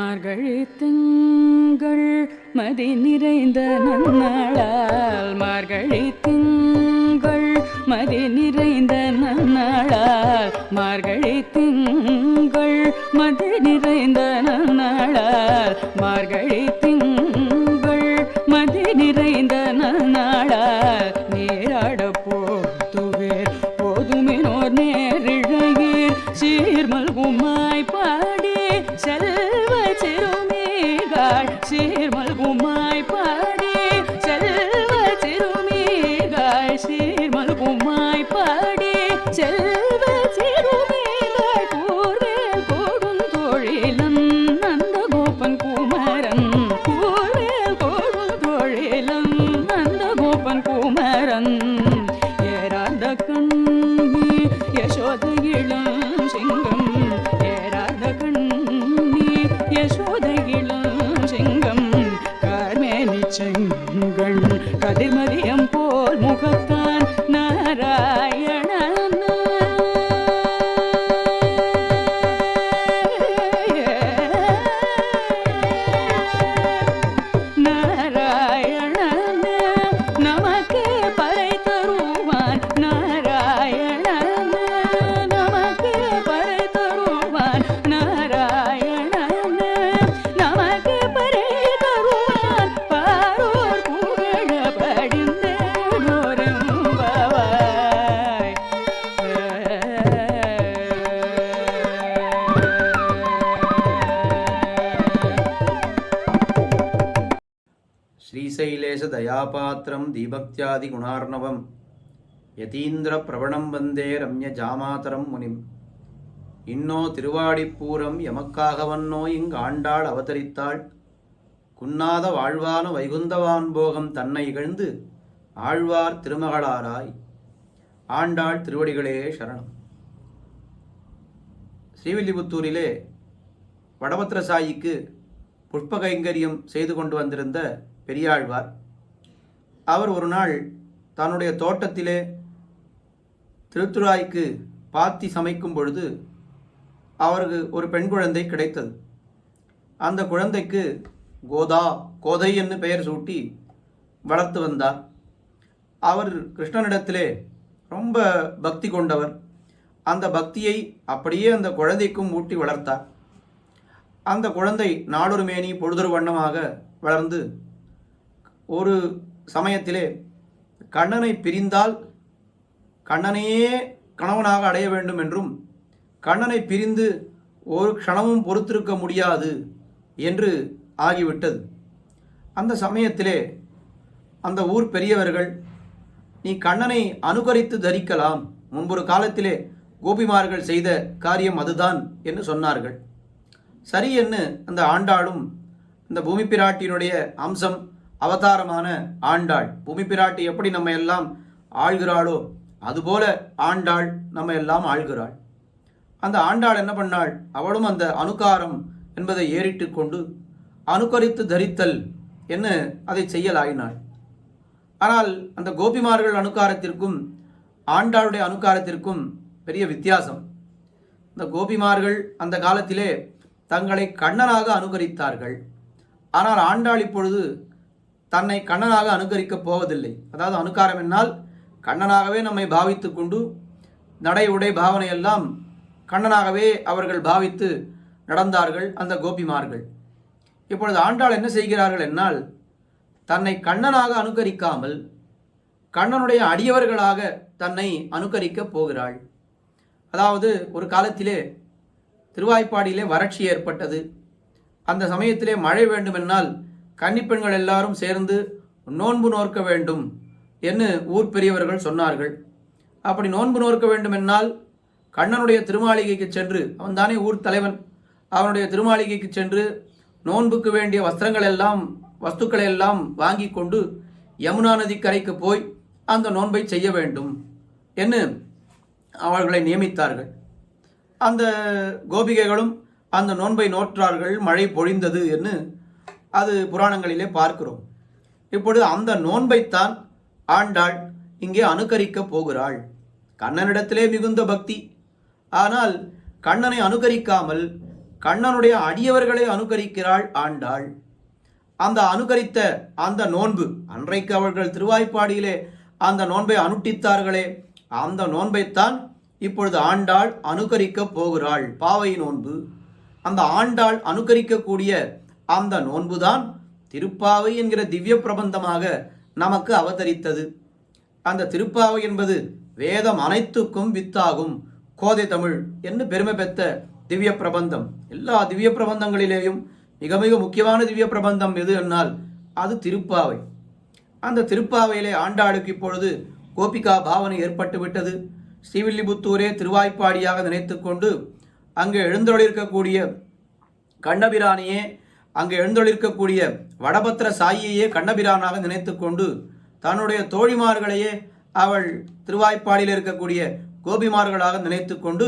மார்கழி திங்கள் மதி நிறைந்த நன்னாளால். மார்கழி திங்கள் மதி நிறைந்த நன்னாளால். மார்கழி திங்கள் மதி நிறைந்த நன்னாளால். மார்கழி திங்கள் மதி நிறைந்த நன்னாளால். நீராட போதுவேர் போதுமினோர் நேரிழையீர். சீர்மல்குமாய் கதாபாத்திரம் தீபக்தியாதி குணார்ணவம். யதீந்திர பிரபணம் வந்தே ரம்ய ஜாமாதரம் முனிம். இன்னோ திருவாடிப்பூரம் எமக்காகவன்னோ இங்கு ஆண்டாள் அவதரித்தாள். குன்னாத வாழ்வான வைகுந்தவான் போகம் தன்னை இகழ்ந்து ஆழ்வார் திருமகளாராய். ஆண்டாள் திருவடிகளே சரணம். ஸ்ரீவில்லிபுத்தூரிலே வடபத்திரசாயிக்கு புஷ்ப கைங்கரியம் செய்து கொண்டு வந்திருந்த பெரியாழ்வார். அவர் ஒரு நாள் தன்னுடைய தோட்டத்திலே திருத்துராய்க்கு பாத்தி சமைக்கும் பொழுது அவருக்கு ஒரு பெண் குழந்தை கிடைத்தது. அந்த குழந்தைக்கு கோதா கோதை என்று பெயர் சூட்டி வளர்த்து வந்தார். அவர் கிருஷ்ணனிடத்திலே ரொம்ப பக்தி கொண்டவர். அந்த பக்தியை அப்படியே அந்த குழந்தைக்கும் ஊட்டி வளர்த்தார். அந்த குழந்தை நாடொரு மேனி பொழுதொரு வண்ணமாக வளர்ந்து ஒரு சமயத்திலே கண்ணனை பிரிந்தால் கண்ணனையே கணவனாக அடைய வேண்டும் என்றும் கண்ணனை பிரிந்து ஒரு க்ஷணமும் பொறுத்திருக்க முடியாது என்று ஆகிவிட்டது. அந்த சமயத்திலே அந்த ஊர் பெரியவர்கள் நீ கண்ணனை அனுகரித்து தரிக்கலாம். முன்பொரு காலத்திலே கோபிமார்கள் செய்த காரியம் அதுதான் என்று சொன்னார்கள். சரி என்று அந்த ஆண்டாளும் இந்த பூமி பிராட்டியினுடைய அம்சம் அவதாரமான ஆண்டாள். பூமி பிராட்டி எப்படி நம்ம எல்லாம் ஆள்கிறாளோ அதுபோல ஆண்டாள் நம்ம எல்லாம் ஆள்கிறாள். அந்த ஆண்டாள் என்ன பண்ணாள்? அவளும் அந்த அனுகாரம் என்பதை ஏறிட்டு கொண்டு அனுகரித்து தரித்தல் என்று அதை செய்யலாயினாள். ஆனால் அந்த கோபிமார்கள் அனுகாரத்திற்கும் ஆண்டாளுடைய அனுகாரத்திற்கும் பெரிய வித்தியாசம். இந்த கோபிமார்கள் அந்த காலத்திலே தங்களை கண்ணனாக அனுகரித்தார்கள். ஆனால் ஆண்டாள் இப்பொழுது தன்னை கண்ணனாக அனுகரிக்கப் போவதில்லை. அதாவது அனுகாரம் என்னால் கண்ணனாகவே நம்மை பாவித்து கொண்டு நடை உடை பாவனையெல்லாம் கண்ணனாகவே அவர்கள் பாவித்து நடந்தார்கள் அந்த கோபிமார்கள். இப்பொழுது ஆண்டாள் என்ன செய்கிறார்கள் என்னால்? தன்னை கண்ணனாக அனுகரிக்காமல் கண்ணனுடைய அடியவர்களாக தன்னை அனுகரிக்கப் போகிறாள். அதாவது ஒரு காலத்திலே திருவாய்ப்பாடியிலே வறட்சி ஏற்பட்டது. அந்த சமயத்திலே மழை வேண்டுமென்னால் கன்னிப்பெண்கள் எல்லாரும் சேர்ந்து நோன்பு நோர்க்க வேண்டும் என்று ஊர் பெரியவர்கள் சொன்னார்கள். அப்படி நோன்பு நோற்க வேண்டுமென்னால் கண்ணனுடைய திருமாளிகைக்கு சென்று அவன்தானே ஊர் தலைவன் அவனுடைய திருமாளிகைக்கு சென்று நோன்புக்கு வேண்டிய வஸ்திரங்கள் எல்லாம் வஸ்துக்களை எல்லாம் வாங்கி கொண்டு யமுனா நதிக்கரைக்கு போய் அந்த நோன்பை செய்ய வேண்டும் என்று அவர்களை நியமித்தார்கள். அந்த கோபிகைகளும் அந்த நோன்பை நோற்றார்கள் மழை பொழிந்தது என்று அது புராணங்களிலே பார்க்கிறோம். இப்பொழுது அந்த நோன்பைத்தான் ஆண்டாள் இங்கே அனுகரிக்கப் போகிறாள். கண்ணனிடத்திலே மிகுந்த பக்தி. ஆனால் கண்ணனை அனுகரிக்காமல் கண்ணனுடைய அடியவர்களை அனுகரிக்கிறாள் ஆண்டாள். அந்த அனுகரித்த அந்த நோன்பு அன்றைக்கு அவர்கள் திருவாய்ப்பாடியிலே அந்த நோன்பை அனுட்டித்தார்களே அந்த நோன்பைத்தான் இப்பொழுது ஆண்டாள் அனுகரிக்க போகிறாள். பாவை நோன்பு. அந்த ஆண்டாள் அனுகரிக்கக்கூடிய அந்த நோன்புதான் திருப்பாவை என்கிற திவ்ய பிரபந்தமாக நமக்கு அவதரித்தது. அந்த திருப்பாவை என்பது வேதம் அனைத்துக்கும் வித்தாகும். கோதை தமிழ் என்று பெருமை பெற்ற திவ்ய பிரபந்தம். எல்லா திவ்ய பிரபந்தங்களிலேயும் மிக மிக முக்கியமான திவ்ய பிரபந்தம் எது என்னால் அது திருப்பாவை. அந்த திருப்பாவையிலே ஆண்டாளுக்கு இப்பொழுது கோபிகா பாவனை ஏற்பட்டு விட்டது. ஸ்ரீவில்லிபுத்தூரே திருவாய்ப்பாடியாக நினைத்துக்கொண்டு அங்கே எழுந்தொழிருக்கக்கூடிய கண்ணபிரானியே அங்கே எழுந்தொழிருக்கக்கூடிய வடபத்திர சாயியையே கண்ணபிரானாக நினைத்துக்கொண்டு தன்னுடைய தோழிமார்களையே அவள் திருவாய்ப்பாடியில் இருக்கக்கூடிய கோபிமார்களாக நினைத்துக்கொண்டு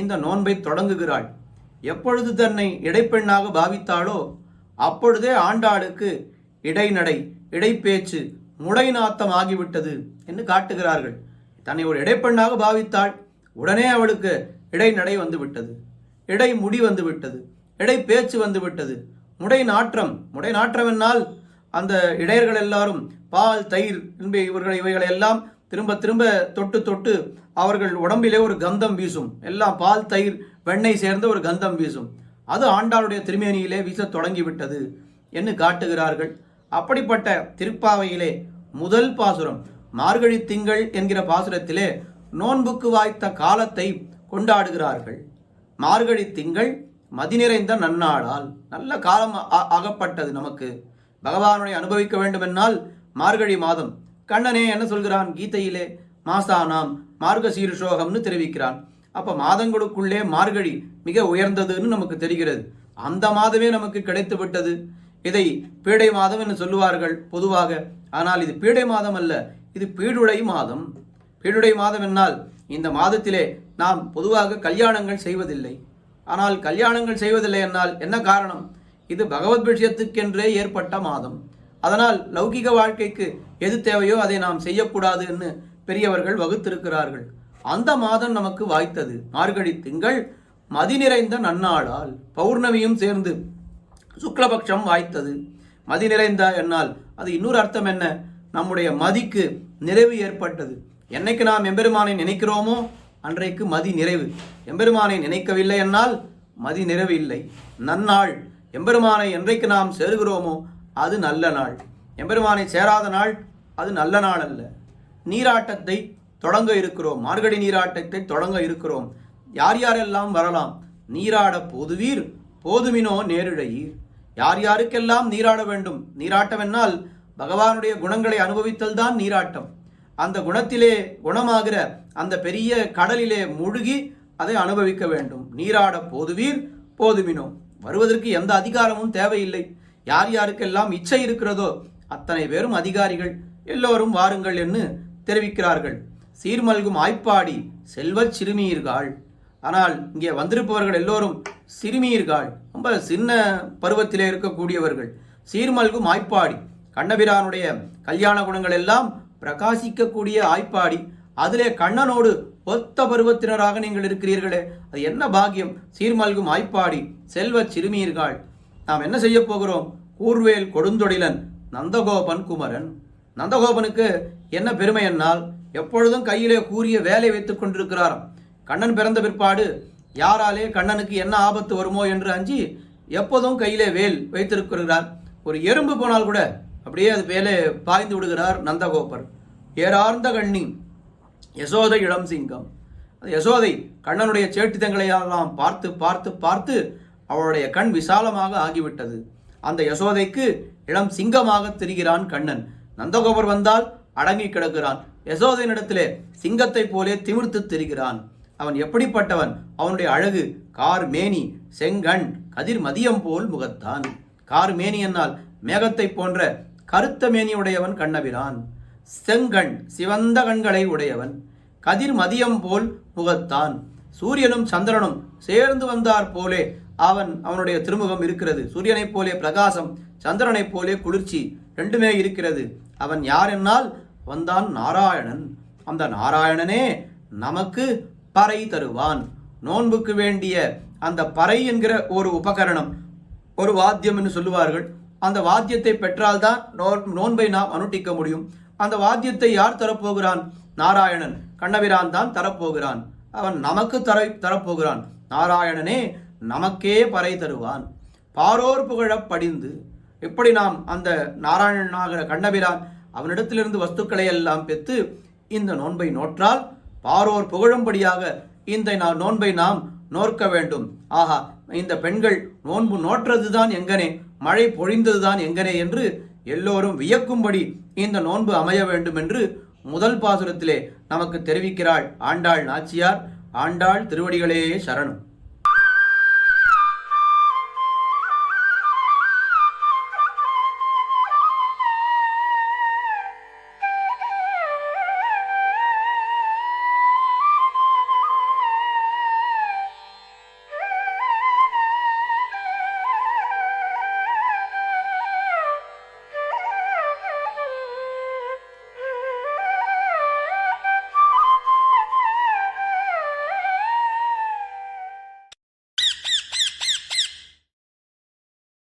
இந்த நோன்பை தொடங்குகிறாள். எப்பொழுது தன்னை இடைப்பெண்ணாக பாவித்தாளோ அப்பொழுதே ஆண்டாளுக்கு இடைநடை இடைப்பேச்சு முடைநாத்தம் ஆகிவிட்டது என்று காட்டுகிறார்கள். தன்னை ஒரு இடைப்பெண்ணாக பாவித்தாள் உடனே அவளுக்கு இடைநடை வந்துவிட்டது இடை முடி வந்து விட்டது இடை பேச்சு வந்துவிட்டது. முடை நாற்றம் முடை நாற்றம் என்னால் அந்த இடையர்கள் எல்லாரும் பால் தயிர் என்ப இவர்கள் இவைகளை எல்லாம் திரும்ப திரும்ப தொட்டு தொட்டு அவர்கள் உடம்பிலே ஒரு கந்தம் வீசும். எல்லாம் பால் தயிர் வெண்ணெய் சேர்ந்த ஒரு கந்தம் வீசும். அது ஆண்டாளுடைய திருமேனியிலே வீசத் தொடங்கிவிட்டது என்று காட்டுகிறார்கள். அப்படிப்பட்ட திருப்பாவையிலே முதல் பாசுரம் மார்கழி திங்கள் என்கிற பாசுரத்திலே நோன்புக்கு வாய்த்த காலத்தை கொண்டாடுகிறார்கள். மார்கழி திங்கள் மதி நிறைந்த நன்னாளால் நல்ல காலம் அ- அகப்பட்டது நமக்கு. பகவானுடைய அனுபவிக்க வேண்டுமென்னால் மார்கழி மாதம். கண்ணனே என்ன சொல்கிறான் கீதையிலே? மாசானாம் மார்க சீர்ஷோகம்னு தெரிவிக்கிறான். அப்போ மாதங்களுக்குள்ளே மார்கழி மிக உயர்ந்ததுன்னு நமக்கு தெரிகிறது. அந்த மாதமே நமக்கு கிடைத்து விட்டது இதை பீடை மாதம் என்று சொல்லுவார்கள் பொதுவாக. ஆனால் இது பீடை மாதம் அல்ல இது பீடுடை மாதம். பீடுடை மாதம் என்னால் இந்த மாதத்திலே நாம் பொதுவாக கல்யாணங்கள் செய்வதில்லை. ஆனால் கல்யாணங்கள் செய்வதில்லை என்னால் என்ன காரணம்? இது பகவத் விஷயத்துக்கென்றே ஏற்பட்ட மாதம். அதனால் லௌகிக வாழ்க்கைக்கு எது தேவையோ அதை நாம் செய்யக்கூடாது என்று பெரியவர்கள் வகுத்திருக்கிறார்கள். அந்த மாதம் நமக்கு வாய்த்தது. மார்கழி திங்கள் மதி நிறைந்த நன்னாளால் பௌர்ணமியும் சேர்ந்து சுக்லபக்ஷம் வாய்த்தது. மதி நிறைந்த என்னால் அது இன்னொரு அர்த்தம் என்ன? நம்முடைய மதிக்கு நிறைவு ஏற்பட்டது. என்னைக்கு நாம் எம்பெருமானை நினைக்கிறோமோ அன்றைக்கு மதி நிறைவு. எம்பெருமானை நினைக்கவில்லை என்னால் மதி நிறைவு இல்லை. நன்னாள். எம்பெருமானை என்றைக்கு நாம் சேருகிறோமோ அது நல்ல நாள். எம்பெருமானை சேராத நாள் அது நல்ல நாள் அல்ல. நீராட்டத்தை தொடங்க இருக்கிறோம். மார்கழி நீராட்டத்தை தொடங்க இருக்கிறோம். யார் யாரெல்லாம் வரலாம்? நீராட போதுவீர் போதுமினோ நேரிழையீர். யார் யாருக்கெல்லாம் நீராட வேண்டும்? நீராட்டம் என்னால் பகவானுடைய குணங்களை அனுபவித்தல் தான் நீராட்டம். அந்த குணத்திலே குணமாகிற அந்த பெரிய கடலிலே முழுகி அதை அனுபவிக்க வேண்டும். நீராட போதுவீர் போதுமினோ வருவதற்கு எந்த அதிகாரமும் தேவையில்லை. யார் யாருக்கெல்லாம் இச்சை இருக்கிறதோ அத்தனை பேரும் அதிகாரிகள். எல்லோரும் வாருங்கள் என்று தெரிவிக்கிறார்கள். சீர்மல்கும் ஆய்ப்பாடி செல்வச் சிறுமியர்கள். ஆனால் இங்கே வந்திருப்பவர்கள் எல்லோரும் சிறுமியர்கள். ரொம்ப சின்ன பருவத்திலே இருக்கக்கூடியவர்கள். சீர்மல்கும் ஆய்ப்பாடி. கண்ணபிரானுடைய கல்யாண குணங்கள் எல்லாம் பிரகாசிக்கக்கூடிய ஆய்ப்பாடி. அதிலே கண்ணனோடு ஒத்த பருவத்தினராக நீங்கள் இருக்கிறீர்களே. அது என்ன பாக்கியம்? சீர்மல்கும் ஆய்ப்பாடி. செல்வச் சிறுமியர்கள் நாம் என்ன செய்ய போகிறோம்? கூர்வேல் கொடுந்தொடிலன் நந்தகோபன் குமரன். நந்தகோபனுக்கு என்ன பெருமை என்னால்? எப்பொழுதும் கையிலே கூறிய வேலை வைத்துக் கொண்டிருக்கிறாராம் கண்ணன் பிறந்த பிற்பாடு யாராலே கண்ணனுக்கு என்ன ஆபத்து வருமோ என்று அஞ்சி எப்போதும் கையிலே வேல் வைத்திருக்கிறார். ஒரு எறும்பு போனால் கூட அப்படியே அது மேலே பாய்ந்து விடுகிறார் நந்தகோபர். ஏறார்ந்த கண்ணி யசோதை இளம் சிங்கம். அந்த யசோதை கண்ணனுடைய சேட்டித்தங்களை எல்லாம் பார்த்து பார்த்து பார்த்து அவளுடைய கண் விசாலமாக ஆகிவிட்டது. அந்த யசோதைக்கு இளம் சிங்கமாக தெரிகிறான் கண்ணன். நந்தகோபர் வந்தால் அடங்கி கிடக்கிறான். யசோதையினிடத்திலே சிங்கத்தைப் போலே திமிர்த்து தெரிகிறான். அவன் எப்படிப்பட்டவன்? அவனுடைய அழகு கார் மேனி செங்கண் கதிர் மதியம் போல் முகத்தான். கார் மேனி என்னால் மேகத்தைப் போன்ற கருத்த மேனியுடையவன் கண்ணபிரான். செங்கண் சிவந்த கண்களை உடையவன். கதிர் மதியம் போல் முகத்தான். சூரியனும் சந்திரனும் சேர்ந்து வந்தார் போலே அவன் அவனுடைய திருமுகம் இருக்கிறது. சூரியனைப் போலே பிரகாசம் சந்திரனைப் போலே குளிர்ச்சி ரெண்டுமே இருக்கிறது. அவன் யார் என்னால்? வந்தான் நாராயணன். அந்த நாராயணனே நமக்கு பறை தருவான். நோன்புக்கு வேண்டிய அந்த பறை என்கிற ஒரு உபகரணம் ஒரு வாத்தியம் என்று சொல்லுவார்கள். அந்த வாத்தியத்தை பெற்றால்தான் நோ- நோன்பை நாம் அனுட்டிக்க முடியும். அந்த வாத்தியத்தை யார் தரப்போகிறான்? நாராயணன். கண்ணபிரான் தான் தரப்போகிறான். அவன் நமக்கு தர தரப்போகிறான். நாராயணனே நமக்கே பறை தருவான். பாரோர் புகழப் படிந்து எப்படி நாம் அந்த நாராயணனாகிற கண்ணபிரான் அவனிடத்திலிருந்து வஸ்துக்களை எல்லாம் பெற்று இந்த நோன்பை நோற்றால் பாரோர் புகழும்படியாக இந்த நோன்பை நாம் நோற்க வேண்டும். ஆஹா இந்த பெண்கள் நோன்பு நோற்றதுதான் எங்கனே. மழை பொழிந்ததுதான் எங்கனே என்று எல்லோரும் வியக்கும்படி இந்த நோன்பு அமைய வேண்டும் என்று முதல் பாசுரத்திலே நமக்கு தெரிவிக்கிறாள் ஆண்டாள் நாச்சியார். ஆண்டாள் திருவடிகளே சரணம்.